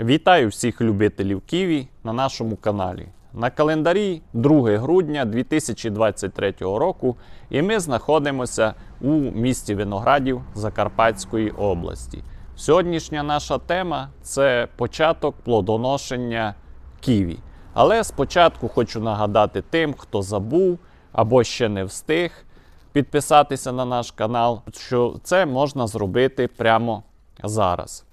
Вітаю всіх любителів Ківі на нашому каналі. На календарі 2 грудня 2023 року, і ми знаходимося у місті Виноградів Закарпатської області. Сьогоднішня наша тема це початок плодоношення Ківі. Але спочатку хочу нагадати тим, хто забув або ще не встиг підписатися на наш канал, що це можна зробити прямо зараз.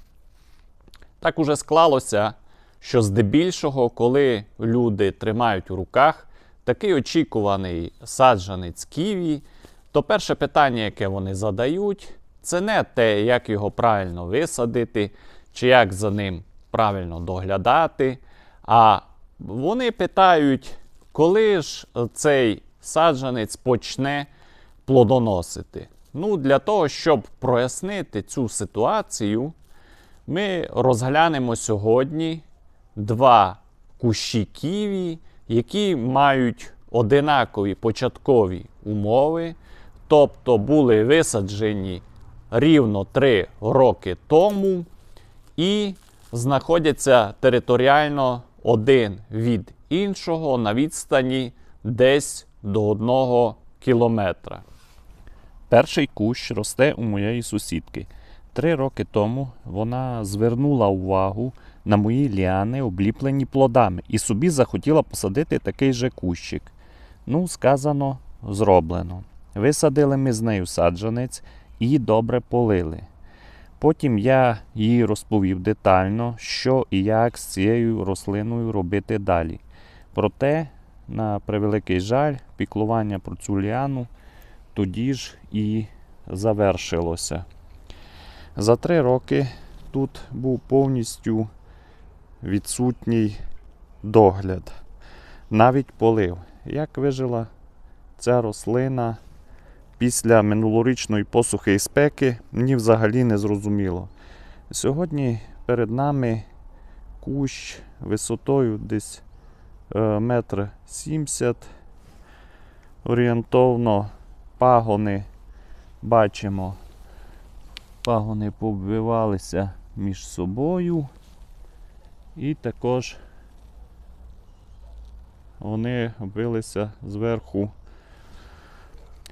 Так уже склалося, що здебільшого, коли люди тримають у руках такий очікуваний саджанець ківі, то перше питання, яке вони задають, це не те, як його правильно висадити, чи як за ним правильно доглядати. А вони питають, коли ж цей саджанець почне плодоносити. Ну, для того, щоб прояснити цю ситуацію, ми розглянемо сьогодні два кущі ківі, які мають одинакові початкові умови, тобто були висаджені рівно 3 роки тому і знаходяться територіально один від іншого на відстані десь до 1 кілометра. Перший кущ росте у моєї сусідки. Три роки тому вона звернула увагу на мої ліани, обліплені плодами, і собі захотіла посадити такий же кущик. Ну, сказано, зроблено. Висадили ми з нею саджанець і добре полили. Потім я їй розповів детально, що і як з цією рослиною робити далі. Проте, на превеликий жаль, піклування про цю ліану тоді ж і завершилося. За три роки тут був повністю відсутній догляд, навіть полив. Як вижила ця рослина після минулорічної посухи і спеки, мені взагалі не зрозуміло. Сьогодні перед нами кущ висотою десь е, метр сімдесят. Орієнтовно пагони бачимо пагони повбивалися між собою. І також вони билися зверху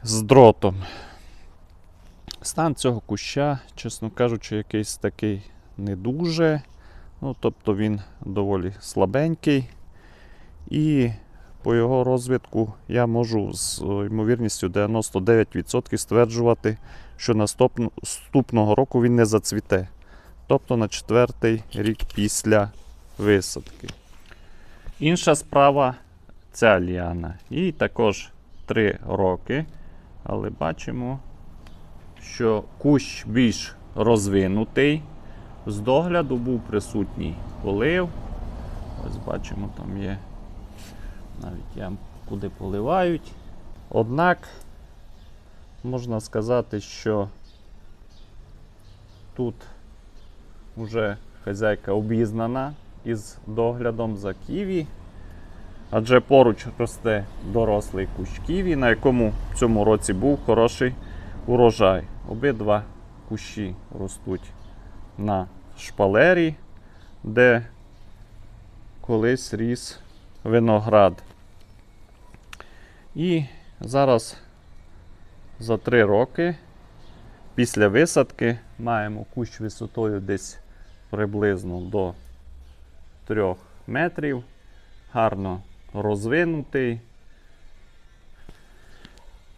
з дротом. Стан цього куща, чесно кажучи, якийсь такий не дуже. Ну, тобто він доволі слабенький. І по його розвитку я можу з ймовірністю 99% стверджувати, що наступного року він не зацвіте. Тобто на четвертий рік після висадки. Інша справа ця ліана. Їй також 3 роки. Але бачимо, що кущ більш розвинутий. З догляду був присутній полив. Ось бачимо, там є навіть ям, куди поливають. Однак можна сказати, що тут вже хазяйка обізнана із доглядом за ківі, адже поруч росте дорослий кущ ківі, на якому в цьому році був хороший урожай. Обидва кущі ростуть на шпалері, де колись ріс виноград. І зараз за 3 роки після висадки маємо кущ висотою десь приблизно до 3 метрів. Гарно розвинутий.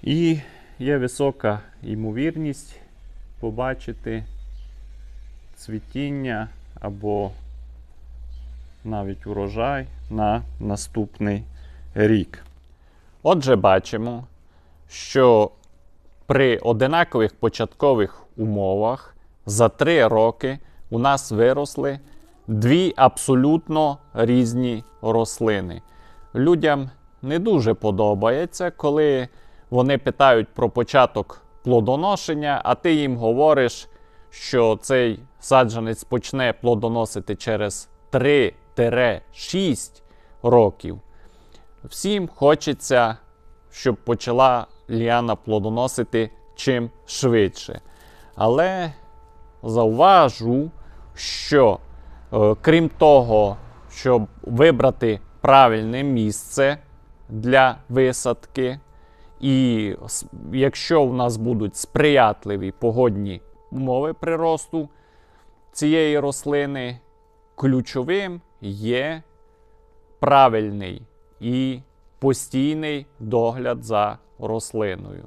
І є висока ймовірність побачити цвітіння або навіть урожай на наступний рік. Отже, бачимо, що при одинакових початкових умовах за три роки у нас виросли дві абсолютно різні рослини. Людям не дуже подобається, коли вони питають про початок плодоношення, а ти їм говориш, що цей саджанець почне плодоносити через 3-6 років. Всім хочеться, щоб почала ліана плодоносити чим швидше. Але зауважу, що Е, Крім того, щоб вибрати правильне місце для висадки, і якщо у нас будуть сприятливі погодні умови приросту цієї рослини, ключовим є правильний і постійний догляд за рослиною.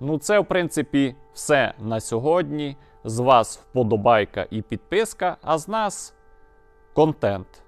Ну, це, в принципі, все на сьогодні. З вас вподобайка і підписка, а з нас контент.